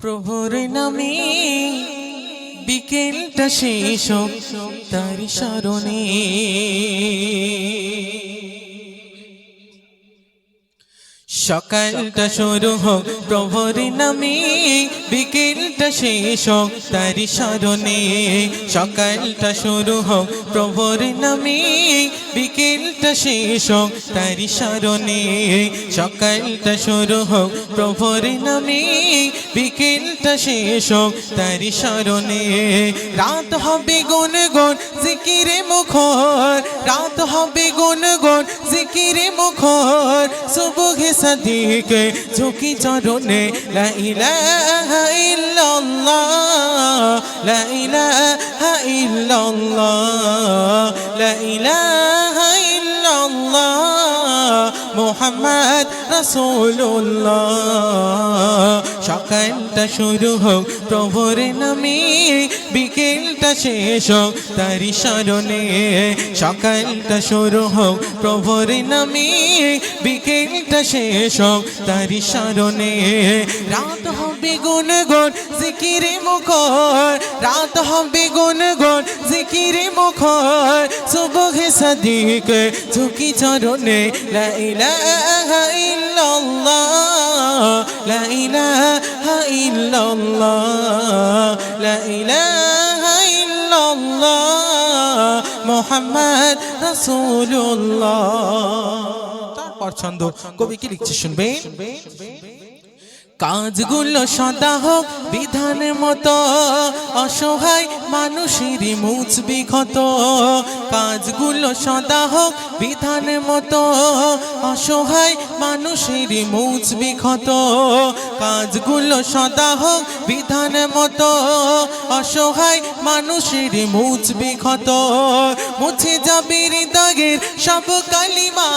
প্রভুর নামে বিকেলটা শেষ তার স্মরণে। সকালটা শুরু হোক প্রভুর নামে, বিকেলটা শেষ হোক তার স্মরণে। সকালটা শুরু হোক প্রভুর নামে, বিকেলটা শেষ হোক তার স্মরণে। সকালটা শুরু হোক প্রভুর নামে, বিকেলটা শেষ হোক তার স্মরণে। রাত হবে গুন গুন জিকিরে মুখর। রাত হবে গুন গুন জিকিরে মুখর, সুবহে সাদিকে, ঝুঁকি চরণে, লা ইলাহা ইল্লাল্লাহ, লা ইলাহা ইল্লাল্লাহ, লা ইলাহা ইল্লাল্লাহ, মোহাম্মদ সকালটা শুরু হোক, প্রভুর নামে বিকেলটা শেষ হোক তারি স্মরণে সকালটা শুরু হোক, প্রভুর নামে বিকেলটা শেষ হোক তারি স্মরণে রাত হবে গুন গুন জিকিরে মুখর। রাত হবে গুন গুন জিকিরে মুখর। সুবহে সাদিক, ঝুঁকি চরণে লা ইলাহা ইল্লাল্লাহ الله لا إله إلا الله محمد رسول الله তারপর লিখছে শুনবে কাজগুলো সদা হোক, বিধানের মতো, অসহায় মানুষেরই মুচবি ক্ষত কাজগুলো সদা হোক বিধানের মতো। অসহায় মানুষেরই মুচবি ক্ষত কাজগুলো সদা হোক বিধানের মতো। অসহায় মানুষেরই মুচবি ক্ষত মুছে যাবে হৃদয়ের সব কালিমা।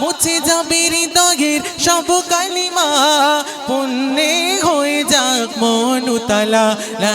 মুছে যাবে হৃদয়ের সব কালিমা। পুণ্যে হয়ে যাক মনুতালা লা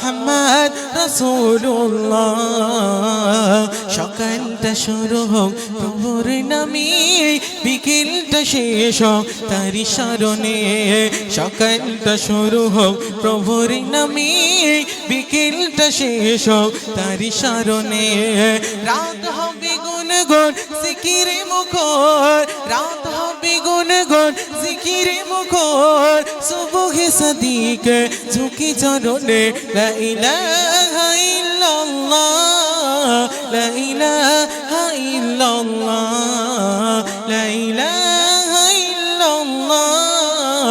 মুহাম্মদ রাসূলুল্লাহ। সকালটা শুরু হোক প্রভুর নামে, বিকেলটা শেষ হোক তারি স্মরণে সকালটা শুরু হোক, প্রভুর নামে, বিকেলটা শেষ হোক তারি স্মরণে রাত হবে গুন গুন জিকিরে মুখর। রাত হবে গুন গুন জিকিরে মুখর। সুবহে সাদিক ঝুঁকি চরণে লা ইলাহা ইল্লাল্লাহ লা ইলাহা ইল্লাল্লাহ লা ইলাহা ইল্লাল্লাহ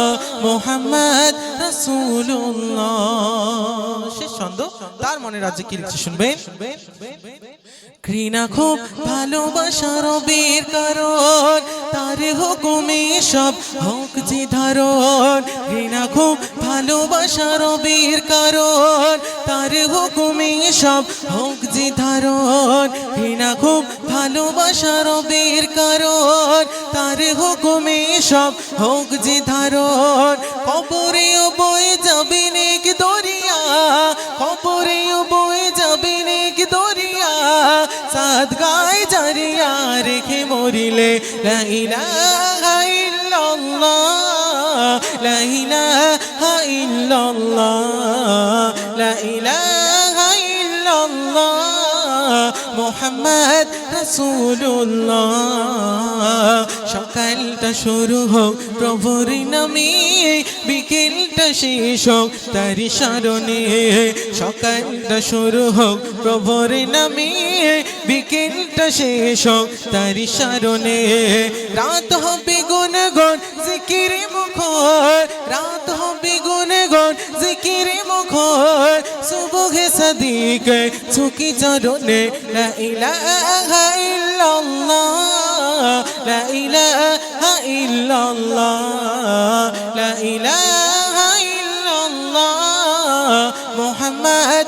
মুহাম্মদ রাসূলুল্লাহ। ছন্দ তার মনে রাজ্যে কি লিখছে শুনবেন? ঘৃণা খুব ভালোবাসার বীর কারণ, তার হুকুমে সব হোক যে ধারণ। ঘৃণা খুব ভালোবাসার বীর কারণ, তার হুকুমে সব হোক যে ধারণ। ঘৃণা খুব ভালোবাসার বীর কারণ, তার হুকুমে সব হোক যে ধারণ। কবরেও বয়ে যাবে নেক দরিয়া সাদ গায় জারিয়া রেখে মরিলে লাইলা ইল্লাল্লাহ লা ইল্লাল্লাহ মোহাম্মদ রাসূলুল্লাহ। সকালটা শুরু হোক, প্রভুর নামে, বিকেলটা শেষ হোক, তারি স্মরণে। সকালটা শুরু হোক, প্রভুর নামে, বিকেলটা শেষ হোক, তারি স্মরণে। রাত হবে গুন জিকিরে মুখর। রাত হবে গুন জিকিরে মুখর। সুবহে সাদিক ঝুঁকি চরণে লা ইলাহা ইল্লাল্লাহ লা ইলাহা ইল্লাল্লাহ লা ইলাহা ইল্লাল্লাহ মুহাম্মদ